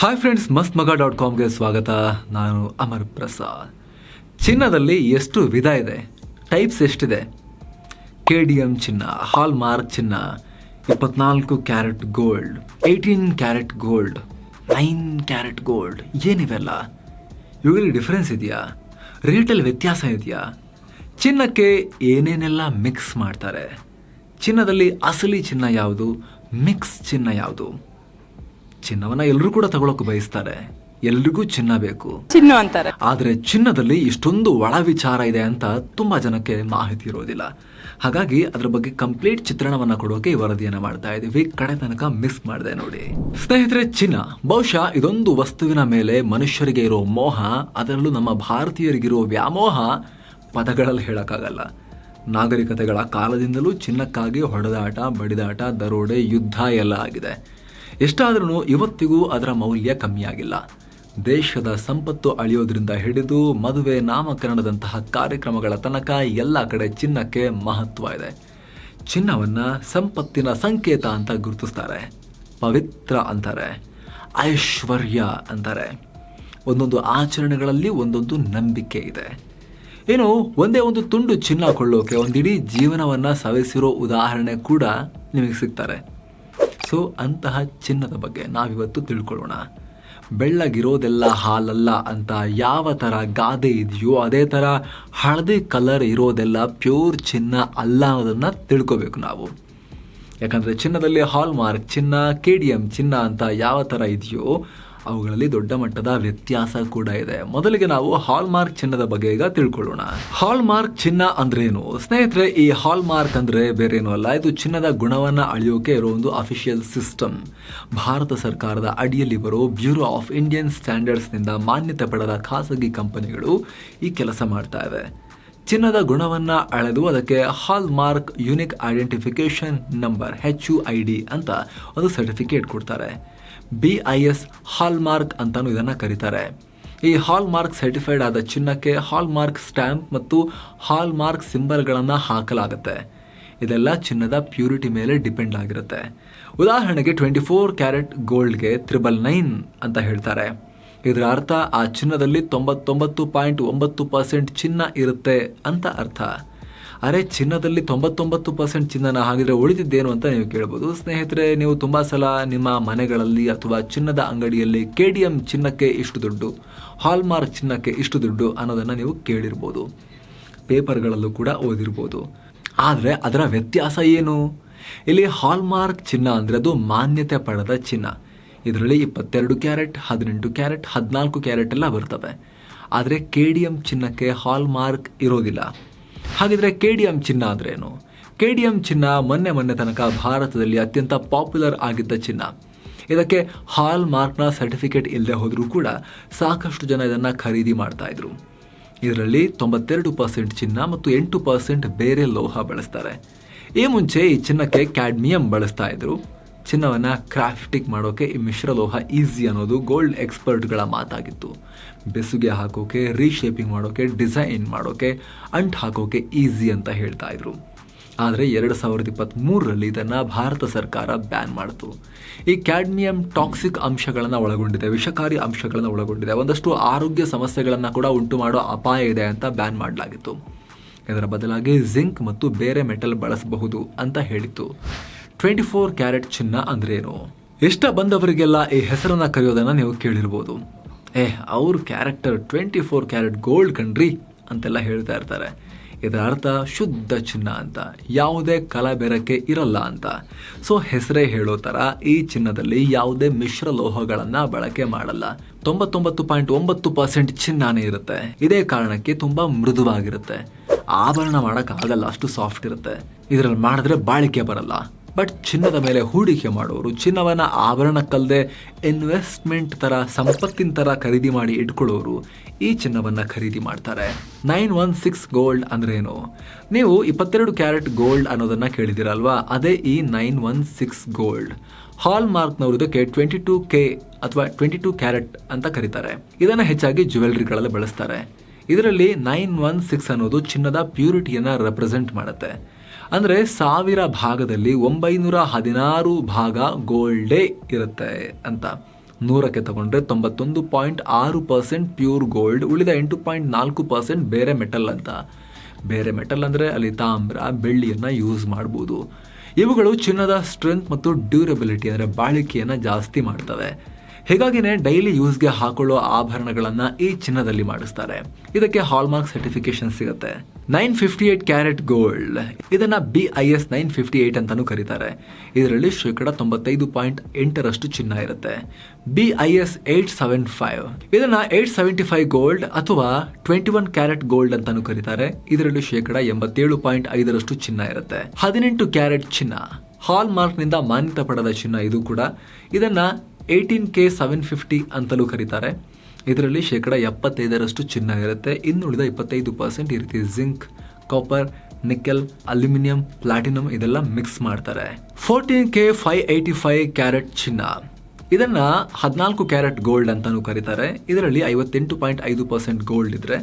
Hi friends ಮಸ್ತ್ ಮಗ dot ಕಾಮ್ಗೆ ಸ್ವಾಗತ. ನಾನು ಅಮರ್ ಪ್ರಸಾದ್. ಚಿನ್ನದಲ್ಲಿ ಎಷ್ಟು ವಿಧ ಇದೆ? ಟೈಪ್ಸ್ ಎಷ್ಟಿದೆ? ಕೆ ಡಿ ಎಂ ಚಿನ್ನ ಹಾಲ್ ಮಾರ್ಕ್ ಚಿನ್ನ, ಇಪ್ಪತ್ನಾಲ್ಕು carat gold eighteen carat gold nine carat gold ಏನಿವೆಲ್ಲ? ಇವುಗಳಿಗೆ ಡಿಫ್ರೆನ್ಸ್ ಇದೆಯಾ? ರೇಟಲ್ಲಿ ವ್ಯತ್ಯಾಸ ಇದೆಯಾ? ಚಿನ್ನಕ್ಕೆ ಏನೇನೆಲ್ಲ ಮಿಕ್ಸ್ ಮಾಡ್ತಾರೆ? ಚಿನ್ನದಲ್ಲಿ ಅಸಲಿ ಚಿನ್ನ ಯಾವುದು? ಮಿಕ್ಸ್ ಚಿನ್ನ ಯಾವುದು? ಚಿನ್ನವನ್ನ ಎಲ್ಲರೂ ಕೂಡ ತಗೊಳಕ್ ಬಯಸ್ತಾರೆ. ಎಲ್ರಿಗೂ ಚಿನ್ನ ಬೇಕು. ಚಿನ್ನ ಅಂತಾರೆ. ಆದ್ರೆ ಚಿನ್ನದಲ್ಲಿ ಇಷ್ಟೊಂದು ಒಳ ವಿಚಾರ ಇದೆ ಅಂತ ತುಂಬಾ ಜನಕ್ಕೆ ಮಾಹಿತಿ ಇರೋದಿಲ್ಲ. ಹಾಗಾಗಿ ಅದ್ರ ಬಗ್ಗೆ ಕಂಪ್ಲೀಟ್ ಚಿತ್ರಣವನ್ನ ಕೊಡೋಕೆ ಈ ವರದಿಯನ್ನ ಮಾಡ್ತಾ ಇದೀವಿ. ಕಡೆ ತನಕ ಮಿಸ್ ಮಾಡಿದೆ ನೋಡಿ. ಸ್ನೇಹಿತರೆ ಚಿನ್ನ. ಬಹುಶಃ ಇದೊಂದು ವಸ್ತುವಿನ ಮೇಲೆ ಮನುಷ್ಯರಿಗೆ ಇರೋ ಮೋಹ ಅದರಲ್ಲೂ ನಮ್ಮ ಭಾರತೀಯರಿಗಿರೋ ವ್ಯಾಮೋಹ ಪದಗಳಲ್ಲಿ ಹೇಳಕ್ಕಾಗಲ್ಲ. ನಾಗರಿಕತೆಗಳ ಕಾಲದಿಂದಲೂ ಚಿನ್ನಕ್ಕಾಗಿ ಹೊಡೆದಾಟ ಬಡಿದಾಟ ದರೋಡೆ ಯುದ್ಧ ಎಲ್ಲ ಆಗಿದೆ. ಎಷ್ಟಾದ್ರೂ ಇವತ್ತಿಗೂ ಅದರ ಮೌಲ್ಯ ಕಮ್ಮಿಯಾಗಿಲ್ಲ. ದೇಶದ ಸಂಪತ್ತು ಅಳಿಯೋದ್ರಿಂದ ಹಿಡಿದು ಮದುವೆ ನಾಮಕರಣದಂತಹ ಕಾರ್ಯಕ್ರಮಗಳ ತನಕ ಎಲ್ಲ ಕಡೆ ಚಿನ್ನಕ್ಕೆ ಮಹತ್ವ ಇದೆ. ಚಿನ್ನವನ್ನು ಸಂಪತ್ತಿನ ಸಂಕೇತ ಅಂತ ಗುರುತಿಸ್ತಾರೆ. ಪವಿತ್ರ ಅಂತಾರೆ. ಐಶ್ವರ್ಯ ಅಂತಾರೆ. ಒಂದೊಂದು ಆಚರಣೆಗಳಲ್ಲಿ ಒಂದೊಂದು ನಂಬಿಕೆ ಇದೆ. ಏನು, ಒಂದೇ ಒಂದು ತುಂಡು ಚಿನ್ನ ಕೊಳ್ಳೋಕೆ ಒಂದಿಡೀ ಜೀವನವನ್ನು ಸವೆಸಿರೋ ಉದಾಹರಣೆ ಕೂಡ ನಿಮಗೆ ಸಿಗ್ತಾರೆ. ಸೊ ಅಂತಹ ಚಿನ್ನದ ಬಗ್ಗೆ ನಾವಿವತ್ತು ತಿಳ್ಕೊಳ್ಳೋಣ. ಬೆಳ್ಳಗಿರೋದೆಲ್ಲ ಹಾಲಲ್ಲ ಅಂತ ಯಾವ ಥರ ಗಾದೆ ಇದೆಯೋ ಅದೇ ಥರ ಹಳದಿ ಕಲರ್ ಇರೋದೆಲ್ಲ ಪ್ಯೂರ್ ಚಿನ್ನ ಅಲ್ಲ ಅನ್ನೋದನ್ನು ತಿಳ್ಕೊಬೇಕು ನಾವು. ಯಾಕಂದರೆ ಚಿನ್ನದಲ್ಲಿ ಹಾಲ್ಮಾರ್ಕ್ ಚಿನ್ನ, ಕೆ ಡಿ ಎಂ ಚಿನ್ನ ಅಂತ ಯಾವ ಥರ ಇದೆಯೋ ಅವುಗಳಲ್ಲಿ ದೊಡ್ಡ ಮಟ್ಟದ ವ್ಯತ್ಯಾಸ ಕೂಡ ಇದೆ. ಮೊದಲಿಗೆ ನಾವು ಹಾಲ್ ಮಾರ್ಕ್ ಚಿನ್ನದ ಬಗ್ಗೆ ಈಗ ತಿಳ್ಕೊಳ್ಳೋಣ. ಹಾಲ್ ಮಾರ್ಕ್ ಚಿನ್ನ ಏನು ಸ್ನೇಹಿತರೆ, ಈ ಹಾಲ್ ಮಾರ್ಕ್ ಅಂದ್ರೆ ಬೇರೇನು ಅಲ್ಲ. ಇದು ಚಿನ್ನದ ಗುಣವನ್ನ ಅಳೆಯೋಕೆ ಇರೋ ಒಂದು ಅಫಿಷಿಯಲ್ ಸಿಸ್ಟಮ್ ಭಾರತ ಸರ್ಕಾರದ ಅಡಿಯಲ್ಲಿ ಬರೋ ಬ್ಯೂರೋ ಆಫ್ ಇಂಡಿಯನ್ ಸ್ಟ್ಯಾಂಡರ್ಡ್ಸ್ನಿಂದ ಮಾನ್ಯತೆ ಪಡೆದ ಖಾಸಗಿ ಕಂಪನಿಗಳು ಈ ಕೆಲಸ ಮಾಡ್ತಾ ಇವೆ. ಚಿನ್ನದ ಗುಣವನ್ನ ಅಳೆದು ಅದಕ್ಕೆ hallmark unique identification number H U I D ಅಂತ ಒಂದು ಸರ್ಟಿಫಿಕೇಟ್ ಕೊಡ್ತಾರೆ. B I S hallmark ಅಂತಾನು ಇದನ್ನ ಕರೀತಾರೆ. ಈ ಹಾಲ್ ಮಾರ್ಕ್ ಸರ್ಟಿಫೈಡ್ ಆದ ಚಿನ್ನಕ್ಕೆ ಹಾಲ್ ಮಾರ್ಕ್ ಸ್ಟ್ಯಾಂಪ್ ಮತ್ತು ಹಾಲ್ ಮಾರ್ಕ್ ಸಿಂಬಲ್ಗಳನ್ನು ಹಾಕಲಾಗುತ್ತೆ. ಇದೆಲ್ಲ ಚಿನ್ನದ ಪ್ಯೂರಿಟಿ ಮೇಲೆ ಡಿಪೆಂಡ್ ಆಗಿರುತ್ತೆ. ಉದಾಹರಣೆಗೆ ಟ್ವೆಂಟಿ ಫೋರ್ ಕ್ಯಾರೆಟ್ ಗೋಲ್ಡ್ಗೆ ತ್ರಿಬಲ್ ನೈನ್ ಅಂತ ಹೇಳ್ತಾರೆ. ಇದರ ಅರ್ಥ ಆ ಚಿನ್ನದಲ್ಲಿ ತೊಂಬತ್ತೊಂಬತ್ತು ಪಾಯಿಂಟ್ ಒಂಬತ್ತು ಪರ್ಸೆಂಟ್ ಚಿನ್ನ ಇರುತ್ತೆ ಅಂತ ಅರ್ಥ. ಅರೆ ಚಿನ್ನದಲ್ಲಿ ತೊಂಬತ್ತೊಂಬತ್ತು ಪರ್ಸೆಂಟ್ ಚಿನ್ನನ ಹಾಗಿದ್ರೆ ಉಳಿದಿದ್ದೇನು ಅಂತ ನೀವು ಕೇಳ್ಬೋದು. ಸ್ನೇಹಿತರೆ, ನೀವು ತುಂಬಾ ಸಲ ನಿಮ್ಮ ಮನೆಗಳಲ್ಲಿ ಅಥವಾ ಚಿನ್ನದ ಅಂಗಡಿಯಲ್ಲಿ ಕೆ ಡಿ ಎಂ ಚಿನ್ನಕ್ಕೆ ಇಷ್ಟು ದುಡ್ಡು ಹಾಲ್ಮಾರ್ಕ್ ಚಿನ್ನಕ್ಕೆ ಇಷ್ಟು ದುಡ್ಡು ಅನ್ನೋದನ್ನು ನೀವು ಕೇಳಿರ್ಬೋದು. ಪೇಪರ್ಗಳಲ್ಲೂ ಕೂಡ ಓದಿರ್ಬೋದು. ಆದರೆ ಅದರ ವ್ಯತ್ಯಾಸ ಏನು? ಇಲ್ಲಿ ಹಾಲ್ಮಾರ್ಕ್ ಚಿನ್ನ ಅಂದರೆ ಅದು ಮಾನ್ಯತೆ ಪಡೆದ ಚಿನ್ನ. ಇದರಲ್ಲಿ ಇಪ್ಪತ್ತೆರಡು ಕ್ಯಾರೆಟ್, ಹದಿನೆಂಟು ಕ್ಯಾರೆಟ್, ಹದಿನಾಲ್ಕು ಕ್ಯಾರೆಟ್ ಎಲ್ಲ ಬರ್ತವೆ. ಆದರೆ ಕೆ ಡಿ ಎಂ ಚಿನ್ನಕ್ಕೆ ಹಾಲ್ ಮಾರ್ಕ್ ಇರೋದಿಲ್ಲ. ಹಾಗಿದ್ರೆ ಕೆ ಡಿ ಎಂ ಚಿನ್ನ ಅಂದ್ರೇನು? ಕೆ ಡಿ ಎಂ ಚಿನ್ನ ಮೊನ್ನೆ ಮೊನ್ನೆ ತನಕ ಭಾರತದಲ್ಲಿ ಅತ್ಯಂತ ಪಾಪ್ಯುಲರ್ ಆಗಿದ್ದ ಚಿನ್ನ. ಇದಕ್ಕೆ ಹಾಲ್ ಮಾರ್ಕ್ನ ಸರ್ಟಿಫಿಕೇಟ್ ಇಲ್ಲದೆ ಹೋದರೂ ಕೂಡ ಸಾಕಷ್ಟು ಜನ ಇದನ್ನು ಖರೀದಿ ಮಾಡ್ತಾ ಇದ್ರು. ಇದರಲ್ಲಿ ತೊಂಬತ್ತೆರಡು ಪರ್ಸೆಂಟ್ ಚಿನ್ನ ಮತ್ತು ಎಂಟು ಪರ್ಸೆಂಟ್ ಬೇರೆ ಲೋಹ ಬಳಸ್ತಾರೆ. ಈ ಮುಂಚೆ ಈ ಚಿನ್ನಕ್ಕೆ ಕ್ಯಾಡ್ಮಿಯಂ ಬಳಸ್ತಾ ಇದ್ರು. ಚಿನ್ನವನ್ನು ಕ್ರಾಫ್ಟಿಂಗ್ ಮಾಡೋಕೆ ಈ ಮಿಶ್ರಲೋಹ ಈಸಿ ಅನ್ನೋದು ಗೋಲ್ಡ್ ಎಕ್ಸ್ಪರ್ಟ್ಗಳ ಮಾತಾಗಿತ್ತು. ಬೆಸುಗೆ ಹಾಕೋಕೆ ರೀಶೇಪಿಂಗ್ ಮಾಡೋಕೆ ಡಿಸೈನ್ ಮಾಡೋಕೆ, ಅಂಟ್ ಹಾಕೋಕೆ ಈಸಿ ಅಂತ ಹೇಳ್ತಾ ಇದ್ರು. ಆದರೆ ಎರಡು ಸಾವಿರದ ಇಪ್ಪತ್ತ್ಮೂರರಲ್ಲಿ ಇದನ್ನು ಭಾರತ ಸರ್ಕಾರ ಬ್ಯಾನ್ ಮಾಡಿತು. ಈ ಕ್ಯಾಡ್ಮಿಯಂ ಟಾಕ್ಸಿಕ್ ಅಂಶಗಳನ್ನು ಒಳಗೊಂಡಿದೆ, ವಿಷಕಾರಿ ಅಂಶಗಳನ್ನು ಒಳಗೊಂಡಿದೆ, ಒಂದಷ್ಟು ಆರೋಗ್ಯ ಸಮಸ್ಯೆಗಳನ್ನು ಕೂಡ ಉಂಟು ಮಾಡೋ ಅಪಾಯ ಇದೆ ಅಂತ ಬ್ಯಾನ್ ಮಾಡಲಾಗಿತ್ತು. ಇದರ ಬದಲಾಗಿ ಜಿಂಕ್ ಮತ್ತು ಬೇರೆ ಮೆಟಲ್ ಬಳಸಬಹುದು ಅಂತ ಹೇಳಿತ್ತು. ಟ್ವೆಂಟಿ ಫೋರ್ ಕ್ಯಾರೆಟ್ ಚಿನ್ನ ಅಂದ್ರೇನು ಇಷ್ಟ ಬಂದವರಿಗೆಲ್ಲ ಈ ಹೆಸರನ್ನ ಕರೆಯೋದನ್ನ ನೀವು ಕೇಳಿರ್ಬೋದು? ಏ, ಅವ್ರ character twenty four carat gold ಕಣ್ರಿ ಅಂತೆಲ್ಲ ಹೇಳ್ತಾ ಇರ್ತಾರೆ. ಇದರ ಅರ್ಥ ಶುದ್ಧ ಚಿನ್ನ ಅಂತ, ಯಾವುದೇ ಕಲಬೆರಕೆ ಇರಲ್ಲ ಅಂತ. ಸೊ ಹೆಸರೇ ಹೇಳೋ ಥರ ಈ ಚಿನ್ನದಲ್ಲಿ ಯಾವುದೇ ಮಿಶ್ರ ಲೋಹಗಳನ್ನು ಬಳಕೆ ಮಾಡಲ್ಲ. ತೊಂಬತ್ತೊಂಬತ್ತು ಪಾಯಿಂಟ್ ಒಂಬತ್ತು ಪರ್ಸೆಂಟ್ ಚಿನ್ನಾನೇ ಇರುತ್ತೆ. ಇದೇ ಕಾರಣಕ್ಕೆ ತುಂಬಾ ಮೃದುವಾಗಿರುತ್ತೆ. ಆಭರಣ ಆಗಲ್ಲ ಅಷ್ಟು ಸಾಫ್ಟ್ ಇರುತ್ತೆ. ಇದರಲ್ಲಿ ಮಾಡಿದ್ರೆ ಬಾಳಿಕೆ ಬರಲ್ಲ. ಬಟ್ ಚಿನ್ನದ ಮೇಲೆ ಹೂಡಿಕೆ ಮಾಡೋರು, ಚಿನ್ನವನ್ನು ಆಭರಣಕ್ಕಲ್ಲದೆ ಇನ್ವೆಸ್ಟ್ಮೆಂಟ್ ಥರ ಸಂಪತ್ತಿನ ಥರ ಖರೀದಿ ಮಾಡಿ ಇಟ್ಕೊಳ್ಳೋರು ಈ ಚಿನ್ನವನ್ನು ಖರೀದಿ ಮಾಡ್ತಾರೆ. ನೈನ್ ಒನ್ ಸಿಕ್ಸ್ ಗೋಲ್ಡ್ ಅಂದ್ರೇನು? ನೀವು ಇಪ್ಪತ್ತೆರಡು ಕ್ಯಾರೆಟ್ ಗೋಲ್ಡ್ ಅನ್ನೋದನ್ನು ಕೇಳಿದಿರಲ್ವಾ ಅದೇ ಈ nine one six gold hall ಮಾರ್ಕ್ನವರು ಇದಕ್ಕೆ ಟ್ವೆಂಟಿ ಟೂ ಕೆ ಅಥವಾ ಟ್ವೆಂಟಿ ಟೂ ಕ್ಯಾರೆಟ್ ಅಂತ ಕರೀತಾರೆ. ಇದನ್ನು ಹೆಚ್ಚಾಗಿ ಜ್ಯುವೆಲ್ರಿಗಳಲ್ಲಿ ಬಳಸ್ತಾರೆ. ಇದರಲ್ಲಿ ನೈನ್ ಒನ್ ಸಿಕ್ಸ್ ಅನ್ನೋದು ಚಿನ್ನದ ಪ್ಯೂರಿಟಿಯನ್ನು ರೆಪ್ರೆಸೆಂಟ್ ಮಾಡುತ್ತೆ. ಅಂದ್ರೆ ಸಾವಿರ ಭಾಗದಲ್ಲಿ ಒಂಬೈನೂರ ಹದಿನಾರು ಭಾಗ ಗೋಲ್ಡೇ ಇರುತ್ತೆ ಅಂತ. ನೂರಕ್ಕೆ ತಗೊಂಡ್ರೆ ತೊಂಬತ್ತೊಂದು ಪಾಯಿಂಟ್ ಆರು ಪರ್ಸೆಂಟ್ ಪ್ಯೂರ್ ಗೋಲ್ಡ್ ಉಳಿದ ಎಂಟು ಪಾಯಿಂಟ್ ನಾಲ್ಕು ಪರ್ಸೆಂಟ್ ಬೇರೆ ಮೆಟಲ್ ಅಂತ. ಬೇರೆ ಮೆಟಲ್ ಅಂದರೆ ಅಲ್ಲಿ ತಾಮ್ರ, ಬೆಳ್ಳಿಯನ್ನು ಯೂಸ್ ಮಾಡ್ಬೋದು. ಇವುಗಳು ಚಿನ್ನದ ಸ್ಟ್ರೆಂತ್ ಮತ್ತು ಡ್ಯೂರಬಿಲಿಟಿ ಅಂದರೆ ಬಾಳಿಕೆಯನ್ನು ಜಾಸ್ತಿ ಮಾಡ್ತವೆ. ಹೀಗಾಗಿನೇ ಡೈಲಿ ಯೂಸ್ಗೆ ಹಾಕೊಳ್ಳೋ ಆಭರಣಗಳನ್ನ ಈ ಚಿನ್ನದಲ್ಲಿ ಮಾಡಿಸ್ತಾರೆ. ಇದಕ್ಕೆ ಹಾಲ್ಮಾರ್ಕ್ ಸರ್ಟಿಫಿಕೇಶನ್ ಸಿಗುತ್ತೆ. Nine fifty eight carat gold ಇದನ್ನ B I S nine fifty eight ಅಂತಾನೂ ಕರೀತಾರೆ. ಇದರಲ್ಲಿ ಶೇಕಡ ತೊಂಬತ್ತೈದು ಪಾಯಿಂಟ್ ಎಂಟರಷ್ಟು ಚಿನ್ನ ಇರುತ್ತೆ. B I S eight seven five ಇದನ್ನ ಏಟ್ ಸೆವೆಂಟಿ ಫೈವ್ ಗೋಲ್ಡ್ ಅಥವಾ ಟ್ವೆಂಟಿ ಒನ್ ಕ್ಯಾರೆಟ್ ಗೋಲ್ಡ್ ಅಂತಾನೂ ಕರೀತಾರೆ. ಇದರಲ್ಲಿ ಶೇಕಡ ಎಂಬತ್ತೇಳು ಪಾಯಿಂಟ್ ಐದರಷ್ಟು ಚಿನ್ನ ಇರುತ್ತೆ. ಹದಿನೆಂಟು ಕ್ಯಾರೆಟ್ ಚಿನ್ನ. ಹಾಲ್ ಮಾರ್ಕ್ನಿಂದ ಮಾನ್ಯತೆ ಪಡೆದ ಚಿನ್ನ ಇದು ಕೂಡ. ಇದನ್ನ ಏಯ್ಟೀನ್ ಕೆ ಸೆವೆನ್ ಫಿಫ್ಟಿ ಅಂತಲೂ ಕರೀತಾರೆ. ಇದರಲ್ಲಿ ಶೇಕಡ ಎಪ್ಪತ್ತೈದರಷ್ಟು ಚಿನ್ನ ಇರುತ್ತೆ. ಇನ್ನುಳಿದ ಇಪ್ಪತ್ತೈದು ಪರ್ಸೆಂಟ್ ಈ ರೀತಿ zinc copper nickel aluminium platinum ಇದೆಲ್ಲ ಮಿಕ್ಸ್ ಮಾಡ್ತಾರೆ. Fourteen K five eighty five carat ಚಿನ್ನ. ಇದನ್ನು ಹದಿನಾಲ್ಕು ಕ್ಯಾರೆಟ್ ಗೋಲ್ಡ್ ಅಂತಲೂ ಕರೀತಾರೆ. ಇದರಲ್ಲಿ ಐವತ್ತೆಂಟು ಪಾಯಿಂಟ್ ಐದು ಪರ್ಸೆಂಟ್ ಗೋಲ್ಡ್ ಇದ್ದರೆ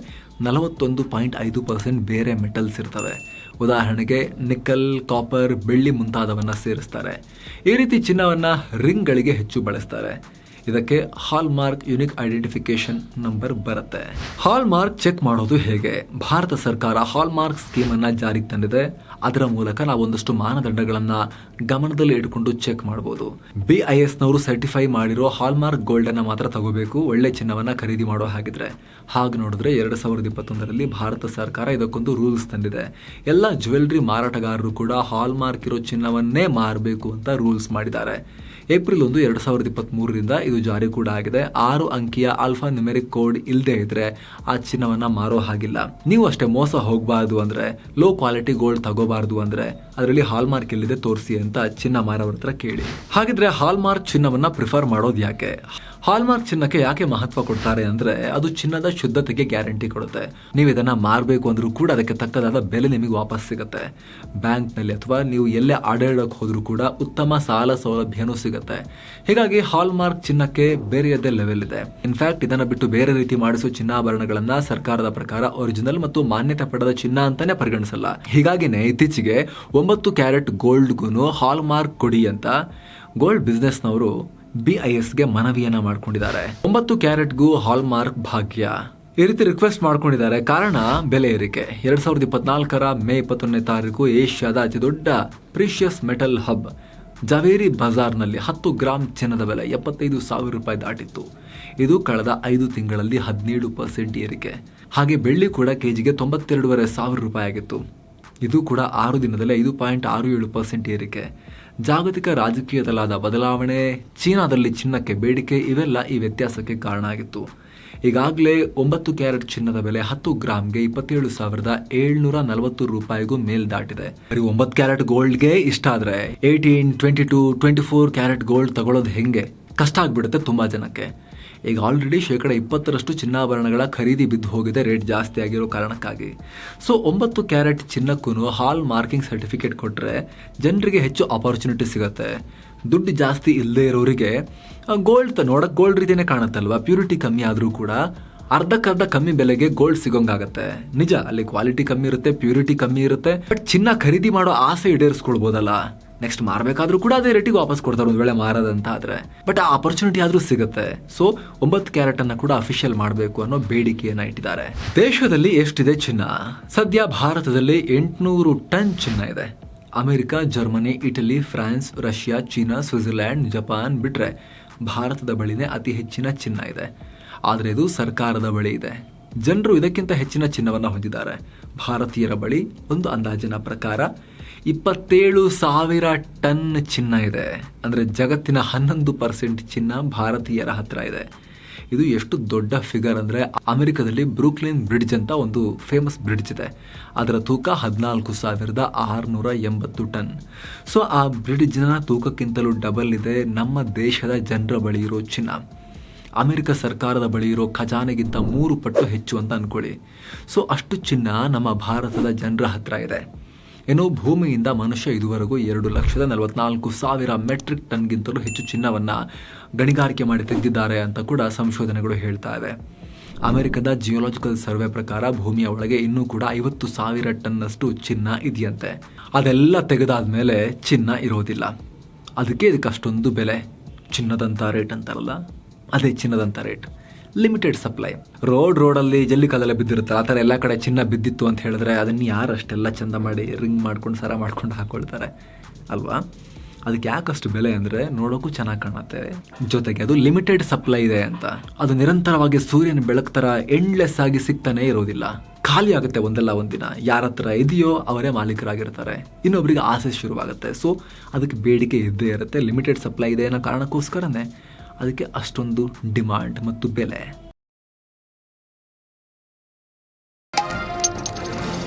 ನಲವತ್ತೊಂದು ಪಾಯಿಂಟ್ ಐದು ಪರ್ಸೆಂಟ್ ಬೇರೆ ಮೆಟಲ್ಸ್ ಇರ್ತವೆ. ಉದಾಹರಣೆಗೆ ನಿಕಲ್ ಕಾಪರ್ ಬೆಳ್ಳಿ ಮುಂತಾದವನ್ನು ಸೇರಿಸ್ತಾರೆ. ಈ ರೀತಿ ಚಿನ್ನವನ್ನು ರಿಂಗ್ಗಳಿಗೆ ಹೆಚ್ಚು ಬಳಸ್ತಾರೆ. ಇದಕ್ಕೆ hallmark unique identification number ಬರುತ್ತೆ. ಹಾಲ್ ಮಾರ್ಕ್ ಚೆಕ್ ಮಾಡೋದು ಹೇಗೆ? ಭಾರತ ಸರ್ಕಾರ ಹಾಲ್ ಮಾರ್ಕ್ ಸ್ಕೀಮ್ ಅನ್ನ ಜಾರಿಗೆ ತಂದಿದೆ. ಅದರ ಮೂಲಕ ನಾವು ಒಂದಷ್ಟು ಮಾನದಂಡಗಳನ್ನ ಗಮನದಲ್ಲಿ ಇಟ್ಕೊಂಡು ಚೆಕ್ ಮಾಡಬಹುದು ಬಿ ಐ ಎಸ್ ನವರು ಸರ್ಟಿಫೈ ಮಾಡಿರೋ ಹಾಲ್ ಮಾರ್ಕ್ ಗೋಲ್ಡ್ ಅನ್ನ ಮಾತ್ರ ತಗೋಬೇಕು. ಒಳ್ಳೆ ಚಿನ್ನವನ್ನ ಖರೀದಿ ಮಾಡೋ ಹಾಗಿದ್ರೆ. ಹಾಗೆ ನೋಡಿದ್ರೆ ಎರಡ್ ಸಾವಿರದ ಇಪ್ಪತ್ತೊಂದರಲ್ಲಿ ಭಾರತ ಸರ್ಕಾರ ಇದಕ್ಕೊಂದು ರೂಲ್ಸ್ ತಂದಿದೆ. ಎಲ್ಲ ಜ್ಯುವೆಲ್ರಿ ಮಾರಾಟಗಾರರು ಕೂಡ ಹಾಲ್ ಮಾರ್ಕ್ ಇರೋ ಚಿನ್ನವನ್ನೇ ಮಾರಬೇಕು ಅಂತ ರೂಲ್ಸ್ ಮಾಡಿದ್ದಾರೆ. ಏಪ್ರಿಲ್ ಒಂದು, ಎರಡು ಸಾವಿರದ ಇಪ್ಪತ್ತ್ ಮೂರರಿಂದ ಇದು ಜಾರಿ ಕೂಡ ಆಗಿದೆ. ಆರು ಅಂಕಿಯ ಆಲ್ಫಾ ನ್ಯೂಮೆರಿಕ್ ಕೋಡ್ ಇಲ್ಲದೆ ಇದ್ರೆ ಆ ಚಿನ್ನವನ್ನ ಮಾರೋ ಹಾಗಿಲ್ಲ. ನೀವು ಅಷ್ಟೇ ಮೋಸ ಹೋಗಬಾರ್ದು ಅಂದ್ರೆ ಲೋ ಕ್ವಾಲಿಟಿ ಗೋಲ್ಡ್ ತಗೋಬಾರ್ದು ಅಂದ್ರೆ, ಅದರಲ್ಲಿ ಹಾಲ್ ಮಾರ್ಕ್ ಎಲ್ಲಿದೆ ತೋರಿಸಿ ಅಂತ ಚಿನ್ನ ಹತ್ರ ಕೇಳಿ. ಹಾಗಿದ್ರೆ ಹಾಲ್ ಮಾರ್ಕ್ ಚಿನ್ನವನ್ನ ಪ್ರಿಫರ್ ಮಾಡೋದು ಯಾಕೆ? ಹಾಲ್ ಮಾರ್ಕ್ ಚಿನ್ನಕ್ಕೆ ಯಾಕೆ ಮಹತ್ವ ಕೊಡ್ತಾರೆ ಅಂದ್ರೆ ಅದು ಚಿನ್ನದ ಶುದ್ಧತೆಗೆ ಗ್ಯಾರಂಟಿ ಕೊಡುತ್ತೆ. ನೀವು ಇದನ್ನ ಮಾರಬೇಕು ಅಂದ್ರೂ ಕೂಡ ಅದಕ್ಕೆ ತಕ್ಕದಾದ ಬೆಲೆ ನಿಮಗೆ ವಾಪಸ್ ಸಿಗುತ್ತೆ. ಬ್ಯಾಂಕ್ನಲ್ಲಿ ಅಥವಾ ನೀವು ಎಲ್ಲೇ ಆಡಾಡಕ್ಕೆ ಹೋದ್ರೂ ಕೂಡ ಉತ್ತಮ ಸಾಲ ಸೌಲಭ್ಯನೂ ಸಿಗುತ್ತೆ. ಹೀಗಾಗಿ ಹಾಲ್ಮಾರ್ಕ್ ಚಿನ್ನಕ್ಕೆ ಬೇರೆಯದೇ ಲೆವೆಲ್ ಇದೆ. ಇನ್ಫ್ಯಾಕ್ಟ್ ಇದನ್ನ ಬಿಟ್ಟು ಬೇರೆ ರೀತಿ ಮಾಡಿಸುವ ಚಿನ್ನಾಭರಣಗಳನ್ನ ಸರ್ಕಾರದ ಪ್ರಕಾರ ಒರಿಜಿನಲ್ ಮತ್ತು ಮಾನ್ಯತೆ ಪಡೆದ ಚಿನ್ನ ಅಂತಾನೆ ಪರಿಗಣಿಸಲ್ಲ. ಹೀಗಾಗಿನೇ ಇತ್ತೀಚೆಗೆ ಒಂಬತ್ತು ಕ್ಯಾರೆಟ್ ಗೋಲ್ಡ್ಗೂ ಹಾಲ್ಮಾರ್ಕ್ ಕೊಡಿ ಅಂತ ಗೋಲ್ಡ್ ಬಿಸ್ನೆಸ್ನವರು ಬಿ ಐ ಎಸ್ಗೆ ಮನವಿಯನ್ನ ಮಾಡ್ಕೊಂಡಿದ್ದಾರೆ. ಒಂಬತ್ತು ಕ್ಯಾರೆಟ್ಗೂ ಹಾಲ್ ಮಾರ್ಕ್ ಭಾಗ್ಯ. ಈ ರೀತಿ ರಿಕ್ವೆಸ್ಟ್ ಮಾಡ್ಕೊಂಡಿದ್ದಾರೆ. ಕಾರಣ, ಬೆಲೆ ಏರಿಕೆ. ಎರಡ್ ಸಾವಿರದ ಇಪ್ಪತ್ನಾಲ್ಕರ ಮೇ ಇಪ್ಪತ್ತೊಂದನೇ ತಾರೀಕು ಏಷ್ಯಾದ ಅತಿ ದೊಡ್ಡ ಪ್ರೀಶಿಯಸ್ ಮೆಟಲ್ ಹಬ್ ಜವೇರಿ ಬಜಾರ್ನಲ್ಲಿ ಹತ್ತು ಗ್ರಾಮ್ ಚಿನ್ನದ ಬೆಲೆ ಎಪ್ಪತ್ತೈದು ಸಾವಿರ ರೂಪಾಯಿ ದಾಟಿತ್ತು. ಇದು ಕಳೆದ ಐದು ತಿಂಗಳಲ್ಲಿ ಹದಿನೇಳು ಪರ್ಸೆಂಟ್ ಏರಿಕೆ. ಹಾಗೆ ಬೆಳ್ಳಿ ಕೂಡ ಕೆಜಿಗೆ ತೊಂಬತ್ತೆರಡೂವರೆ ಸಾವಿರ ರೂಪಾಯಿ ಆಗಿತ್ತು. ಇದು ಕೂಡ ಆರು ದಿನದಲ್ಲಿ ಐದು ಪಾಯಿಂಟ್ ಆರು ಏಳು ಪರ್ಸೆಂಟ್ ಏರಿಕೆ. ಜಾಗತಿಕ ರಾಜಕೀಯದಲ್ಲಾದ ಬದಲಾವಣೆ, ಚೀನಾದಲ್ಲಿ ಚಿನ್ನಕ್ಕೆ ಬೇಡಿಕೆ ಇವೆಲ್ಲ ಈ ವ್ಯತ್ಯಾಸಕ್ಕೆ ಕಾರಣ ಆಗಿತ್ತು. ಈಗಾಗಲೇ ಒಂಬತ್ತು ಕ್ಯಾರೆಟ್ ಚಿನ್ನದ ಬೆಲೆ ಹತ್ತು ಗ್ರಾಮ್ಗೆ ಇಪ್ಪತ್ತೇಳು ಸಾವಿರದ ಏಳ್ನೂರ ನಲವತ್ತು ರೂಪಾಯಿಗೂ ಮೇಲ್ ದಾಟಿದೆ. ಬರೀ ಒಂಬತ್ತು ಕ್ಯಾರೆಟ್ ಗೋಲ್ಡ್ಗೆ ಇಷ್ಟ ಆದರೆ eighteen, twenty two, twenty four carat gold ತಗೊಳ್ಳೋದು ಹೆಂಗೆ? ಕಷ್ಟ ಆಗ್ಬಿಡುತ್ತೆ ತುಂಬಾ ಜನಕ್ಕೆ. ಈಗ ಆಲ್ರೆಡಿ ಶೇಕಡ ಇಪ್ಪತ್ತರಷ್ಟು ಚಿನ್ನಾಭರಣಗಳ ಖರೀದಿ ಬಿದ್ದು ಹೋಗಿದೆ ರೇಟ್ ಜಾಸ್ತಿ ಆಗಿರೋ ಕಾರಣಕ್ಕಾಗಿ. ಸೊ ಒಂಬತ್ತು ಕ್ಯಾರೆಟ್ ಚಿನ್ನಕ್ಕೂ ಹಾಲ್ ಮಾರ್ಕಿಂಗ್ ಸರ್ಟಿಫಿಕೇಟ್ ಕೊಟ್ಟರೆ ಜನರಿಗೆ ಹೆಚ್ಚು ಅಪರ್ಚುನಿಟಿ ಸಿಗುತ್ತೆ. ದುಡ್ಡು ಜಾಸ್ತಿ ಇಲ್ಲದೆ ಇರೋರಿಗೆ ಗೋಲ್ಡ್ ನೋಡೋಕೆ ಗೋಲ್ಡ್ ರೀತಿಯೇ ಕಾಣುತ್ತಲ್ವಾ? ಪ್ಯೂರಿಟಿ ಕಮ್ಮಿ ಆದರೂ ಕೂಡ ಅರ್ಧಕ್ಕರ್ಧ ಕಮ್ಮಿ ಬೆಲೆಗೆ ಗೋಲ್ಡ್ ಸಿಗೋಂಗಾಗತ್ತೆ. ನಿಜ, ಅಲ್ಲಿ ಕ್ವಾಲಿಟಿ ಕಮ್ಮಿ ಇರುತ್ತೆ ಪ್ಯೂರಿಟಿ ಕಮ್ಮಿ ಇರುತ್ತೆ ಬಟ್ ಚಿನ್ನ ಖರೀದಿ ಮಾಡೋ ಆಸೆ ಈಡೇರಿಸ್ಕೊಳ್ಬೋದಲ್ಲ? ನೆಕ್ಸ್ಟ್ ಮಾರಬೇಕಾದ್ರೂ ಕೂಡ ಅದೇ ರೇಟಿಗೆ ವಾಪಸ್ ಕೊಡ್ತಾರೆ ಒಂದು ವೇಳೆ ಮಾರದಂತ ಆದರೆ. ಬಟ್ ಆ ಅಪರ್ಚುನಿಟಿ ಆದ್ರೂ ಸಿಗುತ್ತೆ. ಸೊ ಒಂಬತ್ತು ಕ್ಯಾರೆಟ್ ಅನ್ನ ಕೂಡ ಅಫಿಷಿಯಲ್ ಮಾಡಬೇಕು ಅನ್ನೋ ಬೇಡಿಕೆಯನ್ನ ಇಟ್ಟಿದ್ದಾರೆ. ದೇಶದಲ್ಲಿ ಎಷ್ಟಿದೆ ಚಿನ್ನ? ಸದ್ಯ ಭಾರತದಲ್ಲಿ ಎಂಟುನೂರು ಟನ್ ಚಿನ್ನ ಇದೆ. America, Germany, Italy, France, Russia, China Switzerland Japan ಬಿಟ್ರೆ ಭಾರತದ ಬಳಿನೇ ಅತಿ ಹೆಚ್ಚಿನ ಚಿನ್ನ ಇದೆ. ಆದರೆ ಇದು ಸರ್ಕಾರದ ಬಳಿ ಇದೆ. ಜನರು ಇದಕ್ಕಿಂತ ಹೆಚ್ಚಿನ ಚಿನ್ನವನ್ನು ಹೊಂದಿದ್ದಾರೆ. ಭಾರತೀಯರ ಬಳಿ ಒಂದು ಅಂದಾಜಿನ ಪ್ರಕಾರ ಇಪ್ಪತ್ತೇಳು ಸಾವಿರ ಟನ್ ಚಿನ್ನ ಇದೆ. ಅಂದರೆ ಜಗತ್ತಿನ ಹನ್ನೊಂದು ಪರ್ಸೆಂಟ್ ಚಿನ್ನ ಭಾರತೀಯರ ಹತ್ರ ಇದೆ. ಇದು ಎಷ್ಟು ದೊಡ್ಡ ಫಿಗರ್ ಅಂದರೆ ಅಮೆರಿಕದಲ್ಲಿ ಬ್ರೂಕ್ಲಿನ್ ಬ್ರಿಡ್ಜ್ ಅಂತ ಒಂದು ಫೇಮಸ್ ಬ್ರಿಡ್ಜ್ ಇದೆ. ಅದರ ತೂಕ ಹದಿನಾಲ್ಕು ಸಾವಿರದ ಆರುನೂರ ಎಂಬತ್ತು ಟನ್. ಸೊ ಆ ಬ್ರಿಡ್ಜ್ನ ತೂಕಕ್ಕಿಂತಲೂ ಡಬಲ್ ಇದೆ ನಮ್ಮ ದೇಶದ ಜನರ ಬಳಿ ಇರೋ ಚಿನ್ನ. ಅಮೆರಿಕ ಸರ್ಕಾರದ ಬಳಿ ಇರೋ ಖಜಾನೆಗಿಂತ ಮೂರು ಪಟ್ಟು ಹೆಚ್ಚು ಅಂತ ಅಂದ್ಕೊಳ್ಳಿ ಸೊ ಅಷ್ಟು ಚಿನ್ನ ನಮ್ಮ ಭಾರತದ ಜನರ ಹತ್ರ ಇದೆ. ಇನ್ನು ಭೂಮಿಯಿಂದ ಮನುಷ್ಯ ಇದುವರೆಗೂ ಎರಡು ಲಕ್ಷದ ನಲವತ್ನಾಲ್ಕು ಸಾವಿರ ಮೆಟ್ರಿಕ್ ಟನ್ಗಿಂತಲೂ ಹೆಚ್ಚು ಚಿನ್ನವನ್ನ ಗಣಿಗಾರಿಕೆ ಮಾಡಿ ತೆಗೆದಿದ್ದಾರೆ ಅಂತ ಕೂಡ ಸಂಶೋಧನೆಗಳು ಹೇಳ್ತಾ ಇವೆ. ಅಮೆರಿಕದ ಜಿಯೋಲಾಜಿಕಲ್ ಸರ್ವೆ ಪ್ರಕಾರ ಭೂಮಿಯ ಒಳಗೆ ಇನ್ನೂ ಕೂಡ ಐವತ್ತು ಸಾವಿರ ಟನ್ನಷ್ಟು ಚಿನ್ನ ಇದೆಯಂತೆ. ಅದೆಲ್ಲ ತೆಗೆದಾದ ಮೇಲೆ ಚಿನ್ನ ಇರೋದಿಲ್ಲ. ಅದಕ್ಕೆ ಇದಕ್ಕೆ ಅಷ್ಟೊಂದು ಬೆಲೆ. ಚಿನ್ನದಂಥ ರೇಟ್ ಅಂತಾರಲ್ಲ? ಅದೇ ಚಿನ್ನದಂಥ ರೇಟ್. ಲಿಮಿಟೆಡ್ ಸಪ್ಲೈ ರೋಡ್ ರೋಡಲ್ಲಿ ಜಲ್ಲಿ ಕಾಲೆಲ್ಲ ಬಿದ್ದಿರುತ್ತೆ. ಆ ಥರ ಎಲ್ಲ ಕಡೆ ಚಿನ್ನ ಬಿದ್ದಿತ್ತು ಅಂತ ಹೇಳಿದ್ರೆ ಅದನ್ನು ಯಾರು ಅಷ್ಟೆಲ್ಲ ಚಂದ ಮಾಡಿ ರಿಂಗ್ ಮಾಡ್ಕೊಂಡು, ಸರ ಮಾಡ್ಕೊಂಡು ಹಾಕೊಳ್ತಾರೆ. ಅಲ್ವಾ? ಅದಕ್ಕೆ ಯಾಕಷ್ಟು ಬೆಲೆ ಅಂದರೆ ನೋಡೋಕ್ಕೂ ಚೆನ್ನಾಗಿ ಕಾಣುತ್ತೆ. ಜೊತೆಗೆ ಅದು ಲಿಮಿಟೆಡ್ ಸಪ್ಲೈ ಇದೆ ಅಂತ. ಅದು ನಿರಂತರವಾಗಿ ಸೂರ್ಯನ ಬೆಳಕು ಥರ ಎಂಡ್ಲೆಸ್ ಆಗಿ ಸಿಗ್ತಾನೆ ಇರೋದಿಲ್ಲ. ಖಾಲಿ ಆಗುತ್ತೆ ಒಂದಲ್ಲ ಒಂದಿನ. ಯಾರ ಹತ್ರ ಇದೆಯೋ ಅವರೇ ಮಾಲೀಕರಾಗಿರ್ತಾರೆ. ಇನ್ನೊಬ್ಬರಿಗೆ ಆಸೆ ಶುರುವಾಗುತ್ತೆ. ಸೊ ಅದಕ್ಕೆ ಬೇಡಿಕೆ ಇದ್ದೇ ಇರುತ್ತೆ. ಲಿಮಿಟೆಡ್ ಸಪ್ಲೈ ಇದೆ ಅನ್ನೋ ಕಾರಣಕ್ಕೋಸ್ಕರನೇ ಅದಕ್ಕೆ ಅಷ್ಟೊಂದು ಡಿಮಾಂಡ್ ಮತ್ತು ಬೆಲೆ.